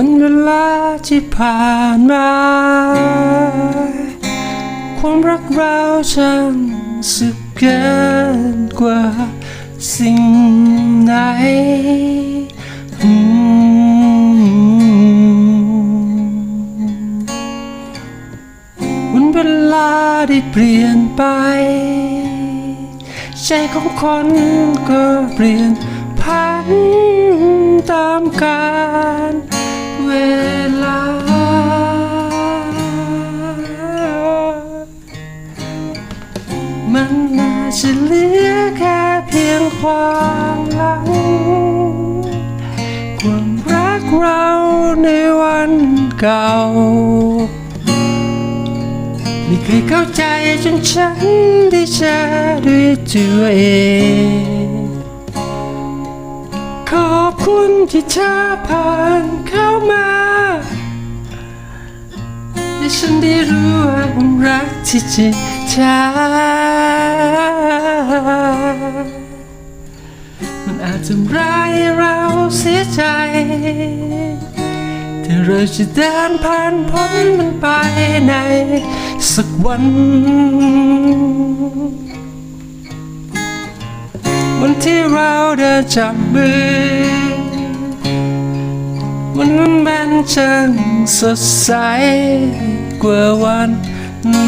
มันเวลาที่ผ่านมา ความรักเราช่างสุดเกินกว่าสิ่งไหนวันเวลาได้เปลี่ยนไป ใจของคนก็เปลี่ยนพันตามกาล เวลา มันน่าจะเหลือแค่เพียงความหลังความรักเราในวันเก่า ไม่เคยเข้าใจจนฉันได้เจอด้วยตัวเองขอบคุณที่เธอผ่านเข้า มาให้ฉันได้รู้ว่าความรักที่จริงใจมันอาจทำร้ายเราเสียใจ แต่เราจะเดินผ่านพ้นมันไปในสักวัน วันที่เราเดินจับมือมันมัน ช่างสดใสกว่าวัน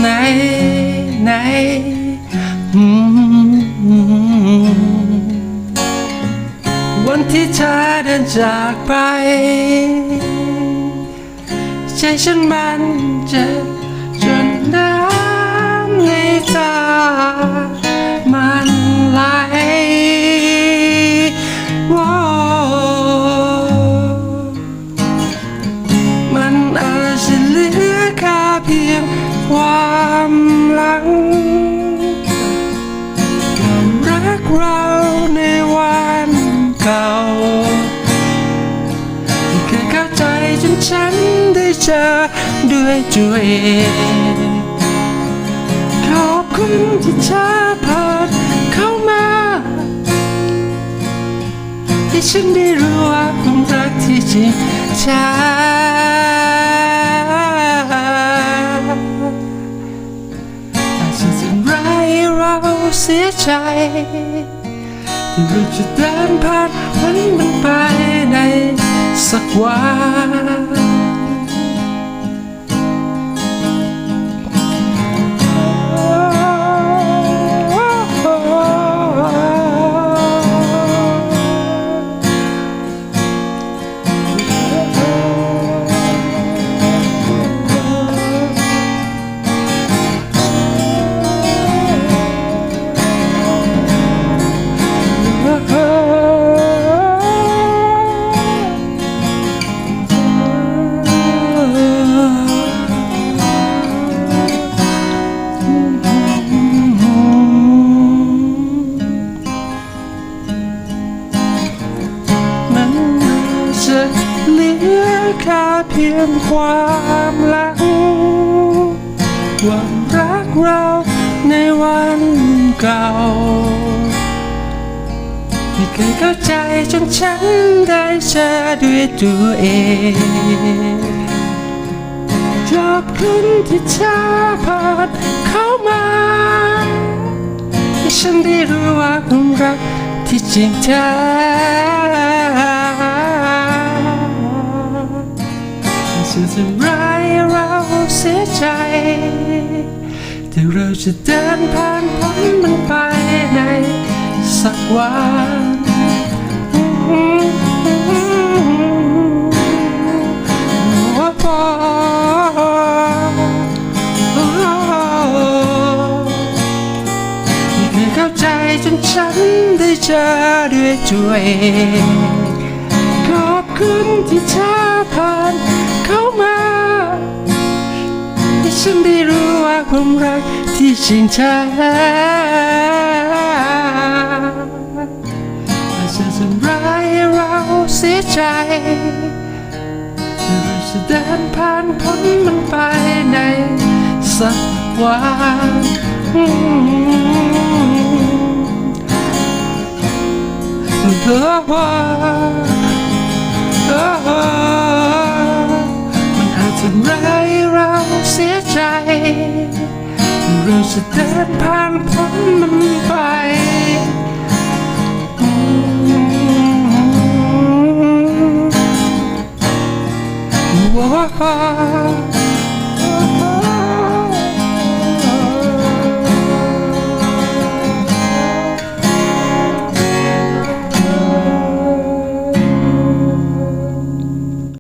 ไหนไหนวันที่เธอเดินจากไป ใจฉันมันจะ เราในวันเก่าไม่เคยเข้าใจจนฉันได้เจอด้วยตัวเองขอบคุณที่เธอผ่านเข้ามาให้ฉันได้รู้ว่าความรักที่จริงใจอาจจะทำร้ายเราเสียใจ ที่เราจะเดินผ่านมันมันไปในสักวัน แค่เพียงความหลังความรักเราในวันเก่าไม่เคยเข้าใจจนฉันได้เจอด้วยตัวเองขอบคุณที่เธอผ่าเข้ามาให้ฉันได้รู้ว่าความรักที่จริงแท้ จะทำร้ายเราเสียใจ แต่เราจะเดินผ่านพ้นมันไปในสักวันโอ้ไม่เคยเข้าใจจนฉันได้เจอด้วยตัวเองขอบคุณที่เธอผ่าน เข้ามาให้ฉันได้รู้ว่าความรักที่จริงแท้อาจจะทำร้ายเราเสียใจแต่เราจะเดินผ่านพ้นมันไปในสักวันอืมโอ้โห จะเดินผ่านพ้นมัน